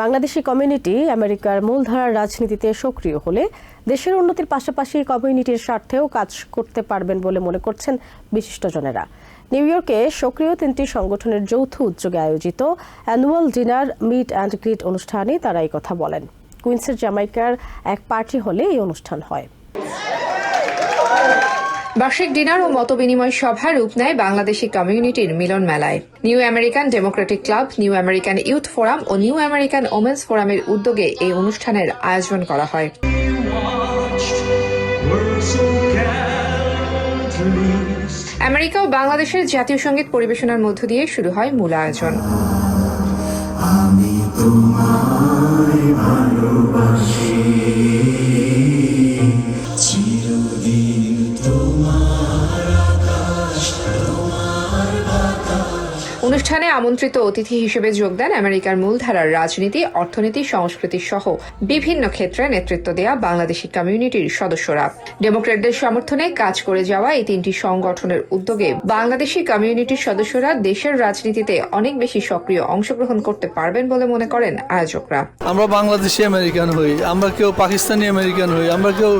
Bangladeshi community আমেরিকার মূলধারার রাজনীতিতে সক্রিয় হলে দেশের উন্নতির পাশাপাশি কমিউনিটির স্বার্থেও কাজ করতে পারবেন বলে মনে করছেন বিশিষ্টজনেরা। নিউ ইয়র্কে সক্রিয় তিনটি সংগঠনের যৌথ উদ্যোগে আয়োজিত annual dinner, meet and greet অনুষ্ঠানে তারা এই কথা বলেন। কুইন্সের জামাইকার এক পার্টি হলে এই অনুষ্ঠান হয়। বার্ষিক ডিনার ও মতবিনিময় সভা রূপ নেয় বাংলাদেশি কমিউনিটির মিলন মেলায়। New American Democratic Club, New American Youth Forum ও নিউ আমেরিকান ওমেন্স ফোরামের উদ্যোগে এই অনুষ্ঠানের আয়োজন করা হয়। আমেরিকা ও বাংলাদেশের জাতীয় সংগীত পরিবেশনার মধ্য দিয়ে শুরু হয় মূল আয়োজন। অনুষ্ঠানে আমন্ত্রিত অতিথি হিসেবে যোগ দেন আমেরিকার মূলধারার রাজনীতি, অর্থনীতি, সংস্কৃতি সহ বিভিন্ন ক্ষেত্রে নেতৃত্ব দেয়া বাংলাদেশি কমিউনিটির সদস্যরা। ডেমোক্রেটদের সমর্থনে কাজ করে যাওয়া এই তিনটি সংগঠনের উদ্যোগে বাংলাদেশি কমিউনিটির সদস্যরা দেশের রাজনীতিতে অনেক বেশি সক্রিয় অংশগ্রহণ করতে পারবেন বলে মনে করেন আয়োজকরা। আমরা বাংলাদেশি আমেরিকান হই, আমরা কেউ পাকিস্তানি আমেরিকান হই, আমরা কেউ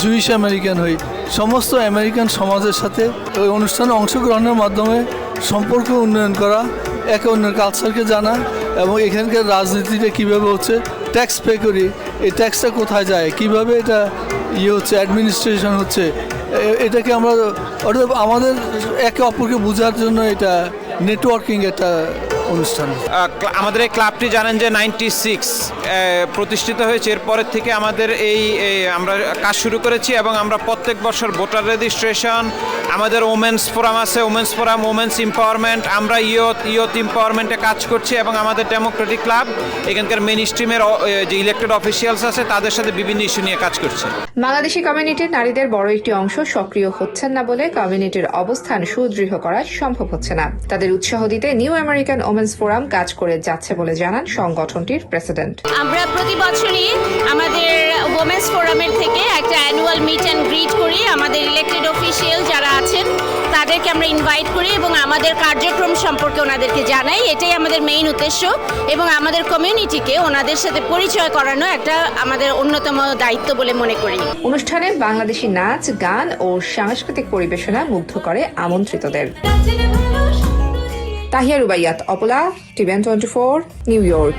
জুইশ আমেরিকান হই। সমস্ত আমেরিকান সমাজের সাথে ওই অনুষ্ঠানে অংশগ্রহণের মাধ্যমে সম্পর্ক উন্নয়ন করা, একে অন্যের কালচারকে জানা এবং এখানকার রাজনীতিটা কীভাবে হচ্ছে ট্যাক্স পে করি, এই ট্যাক্সটা কোথায় যায়, কীভাবে এটা ইয়ে হচ্ছে অ্যাডমিনিস্ট্রেশন হচ্ছে এটাকে আমরা, অর্থাৎ আমাদের একে অপরকে বোঝার জন্য এটা নেটওয়ার্কিং একটা অনুষ্ঠান। আমাদের এই ক্লাবটি জানেন যে নাইনটি সিক্স প্রতিষ্ঠিত হয়েছে। এরপরের থেকে আমাদের এই আমরা কাজ শুরু করেছি এবং আমরা প্রত্যেক বছর ভোটার রেজিস্ট্রেশন আমাদের ওমেন্স ফোরাম আছে ওমেন্স ফোরাম ওমেন্স এম্পাওয়ারমেন্ট আমরা ইয়ত ইয়ত এম্পাওয়ারমেন্টে কাজ করছি এবং আমাদের ডেমোক্রেটিক ক্লাব এখানকার মেন স্ট্রিমের যে ইলেক্টেড অফিসিয়ালস আছে তাদের সাথে বিভিন্ন ইস্যু নিয়ে কাজ করছে। বাংলাদেশি কমিউনিটির নারীদের বড় একটি অংশ সক্রিয় হচ্ছেন না বলে কমিউনিটির অবস্থান সুদৃঢ় করা সম্ভব হচ্ছে না। তাদের উৎসাহ দিতে নিউ আমেরিকান ওমেন্স ফোরাম কাজ করে যাচ্ছে বলে জানান সংগঠনটির প্রেসিডেন্ট আমরা প্রতি বছরই আমাদের ওমেন্স ফোরামের থেকে অ্যানুয়াল মিট অ্যান্ড গ্রিট করি আমাদের ইলেক্টেড অফিসিয়াল যারা আছেন তাদেরকে আমরা ইনভাইট করি এবং আমাদের কার্যক্রম সম্পর্কে ওনাদেরকে জানাই। এটাই আমাদের মেইন উদ্দেশ্য এবং আমাদের কমিউনিটিকে ওনাদের সাথে পরিচয় করানো একটা আমাদের অন্যতম দায়িত্ব বলে মনে করি। অনুষ্ঠানে বাংলাদেশি নাচ গান ও সাংস্কৃতিক পরিবেশনা মুগ্ধ করে আমন্ত্রিতদের। Tahia Rubaiyat Apala TVN twenty four New York.